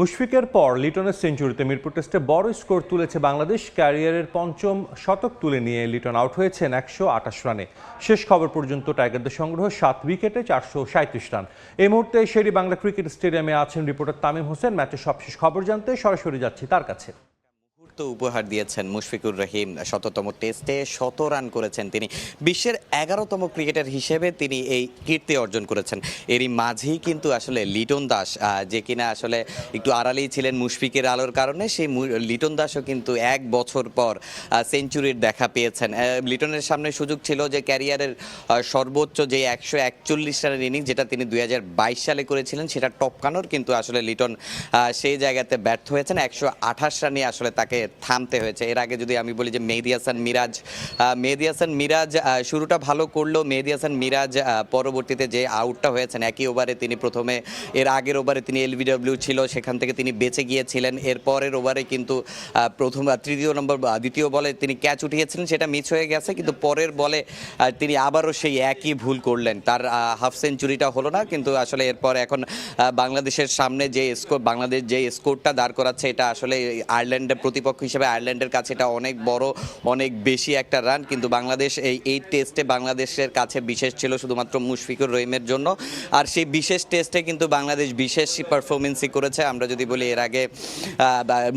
মুশফিকের পর লিটনের সেঞ্চুরিতে মিরপুর টেস্টে বড় স্কোর তুলেছে বাংলাদেশ। ক্যারিয়ারের পঞ্চম শতক তুলে নিয়ে লিটন আউট হয়েছেন একশো আটাশ রানে। শেষ খবর পর্যন্ত টাইগারদের সংগ্রহ সাত উইকেটে চারশো সাঁত্রিশ রান। এই মুহূর্তে শেরি বাংলা ক্রিকেট স্টেডিয়ামে আছেন রিপোর্টার তামিম হোসেন। ম্যাচের সবশেষ খবর জানতে সরাসরি যাচ্ছি তার কাছে। মুহূর্ত উপহার দিয়েছেন মুশফিকুর রহিম, শততম টেস্টে শত রান করেছেন তিনি। বিশ্বের এগারোতম ক্রিকেটার হিসেবে তিনি এই কীর্তি অর্জন করেছেন। এরই মাঝেই কিন্তু আসলে লিটন দাস যে কিনা আসলে একটু আড়ালেই ছিলেন মুশফিকের আলোর কারণে, সেই লিটন দাসও কিন্তু এক বছর পর সেঞ্চুরির দেখা পেয়েছেন। লিটনের সামনে সুযোগ ছিল যে ক্যারিয়ারের সর্বোচ্চ যে একশো একচল্লিশ রানের ইনিংস যেটা তিনি দু হাজার বাইশ সালে করেছিলেন, সেটা টপকানোর কিন্তু আসলে লিটন সেই জায়গাতে ব্যর্থ হয়েছেন। একশো আঠাশ রানে আসলে তাকে থামতে হয়েছে। এর আগে যদি আমি বলি যে মেহেদি হাসান মিরাজ মেহেদি হাসান মিরাজ শুরুটা ভালো করলেও মেহেদি হাসান মিরাজ পরবর্তীতে যে আউটটা হয়েছেন, একই ওভারে তিনি প্রথমে, এর আগের ওভারে তিনি এলবিডব্লিউ ছিল, সেখান থেকে তিনি বেঁচে গিয়েছিলেন। এর পরের ওভারে কিন্তু প্রথম তৃতীয় নম্বর দ্বিতীয় বলে তিনি ক্যাচ উঠিয়েছিলেন, সেটা মিস হয়ে গেছে, কিন্তু পরের বলে তিনি আবারও সেই একই ভুল করলেন। তার হাফ সেঞ্চুরিটা হলো না, কিন্তু আসলে এরপর এখন বাংলাদেশের সামনে যে স্কোর বাংলাদেশ যে স্কোরটা দাঁড় করাচ্ছে, এটা আসলে, আয়ারল্যান্ডের প্রতিপক্ষ হিসেবে আয়ারল্যান্ডের কাছে এটা অনেক বড়, অনেক বেশি একটা রান কিন্তু বাংলাদেশ এই এই টেস্টে বাংলাদেশের কাছে বিশেষ ছিল শুধুমাত্র মুশফিকুর রহিমের জন্য। আর সেই বিশেষ টেস্টে কিন্তু বাংলাদেশ বিশেষ পারফরমেন্সই করেছে। আমরা যদি বলি এর আগে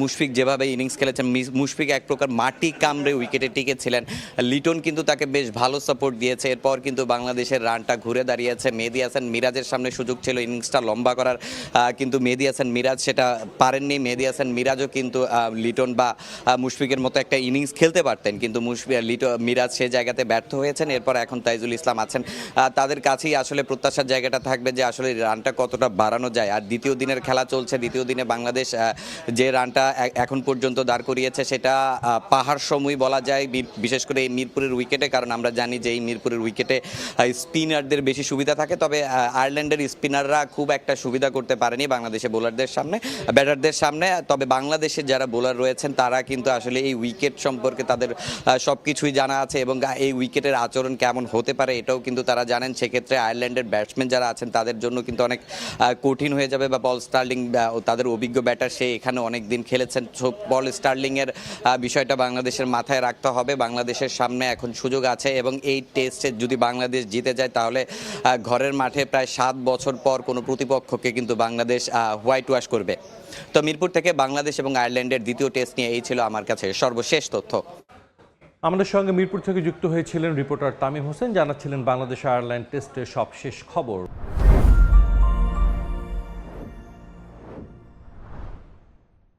মুশফিক যেভাবে ইনিংস খেলেছেন মুশফিক এক প্রকার মাটি কামড়ে উইকেটে টিকেছিলেন। লিটন কিন্তু তাকে বেশ ভালো সাপোর্ট দিয়েছে। এরপর কিন্তু বাংলাদেশের রানটা ঘুরে দাঁড়িয়েছে। মেহেদি হাসান মিরাজের সামনে সুযোগ ছিল ইনিংসটা লম্বা করার। কিন্তু মেহেদি হাসান মিরাজ সেটা পারেননি। মেহেদি হাসান মিরাজও কিন্তু লিটন বা মুশফিকের মতো একটা ইনিংস খেলতে পারতেন। কিন্তু মুশফি লিটো মিরাজ সে জায়গাতে ব্যর্থ হয়েছেন। এরপর এখন তাইজুল ইসলাম আছেন। তাদের কাছেই আসলে প্রত্যাশার জায়গাটা থাকবে যে আসলে রানটা কতটা বাড়ানো যায়। আর দ্বিতীয় দিনের খেলা চলছে। দ্বিতীয় দিনে বাংলাদেশ যে রানটা এখন পর্যন্ত দাঁড় করিয়েছে সেটা পাহাড় সময় বলা যায়। বিশেষ করে এই মিরপুরের উইকেটে, কারণ আমরা জানি যে এই মিরপুরের উইকেটে স্পিনারদের বেশি সুবিধা থাকে। তবে আয়ারল্যান্ডের স্পিনাররা খুব একটা সুবিধা করতে পারেনি বাংলাদেশে বোলারদের সামনে, ব্যাটারদের সামনে। তবে বাংলাদেশের যারা বোলার রয়েছেন তারা কিন্তু আসলে এই উইকেট সম্পর্কে তাদের সব কিছুই জানা আছে এবং এই উইকেটের আচরণ কেমন হতে পারে এটাও কিন্তু তারা জানেন। সেক্ষেত্রে আয়ারল্যান্ডের ব্যাটসম্যান যারা আছেন, তাদের জন্য কিন্তু অনেক কঠিন হয়ে যাবে বা বল স্টার্লিং তাদের অভিজ্ঞ ব্যাটার সে এখানে অনেক দিন খেলেছেন। বল স্টার্লিংয়ের বিষয়টা বাংলাদেশের মাথায় রাখতে হবে। বাংলাদেশের সামনে এখন সুযোগ আছে এবং এই টেস্টে যদি বাংলাদেশ জিতে যায় তাহলে ঘরের মাঠে প্রায় সাত বছর পর কোনো প্রতিপক্ষকে কিন্তু বাংলাদেশ হোয়াইট ওয়াশ করবে। তো মিরপুর থেকে বাংলাদেশ এবং আয়ারল্যান্ডের দ্বিতীয় টেস্ট নিয়ে এই ছিল আমার কাছে সর্বশেষ তথ্য। আমাদের সঙ্গে মিরপুর থেকে যুক্ত হয়েছিলেন রিপোর্টার তামিম হোসেন, জানাচ্ছিলেন বাংলাদেশ আয়ারল্যান্ড টেস্টের সবশেষ খবর।